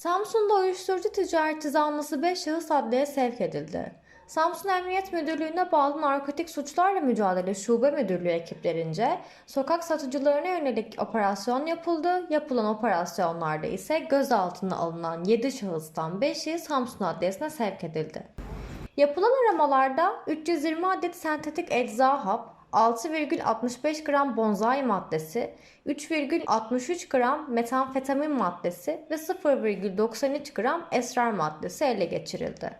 Samsun'da uyuşturucu ticareti zanlısı 5 şahıs adliye sevk edildi. Samsun Emniyet Müdürlüğü'ne bağlı Narkotik Suçlarla Mücadele Şube Müdürlüğü ekiplerince sokak satıcılarına yönelik operasyon yapıldı. Yapılan operasyonlarda ise gözaltına alınan 7 şahıstan 5'i Samsun Adliyesi'ne sevk edildi. Yapılan aramalarda 320 adet sentetik ecza hap, 6,65 gram bonzai maddesi, 3,63 gram metamfetamin maddesi ve 0,93 gram esrar maddesi ele geçirildi.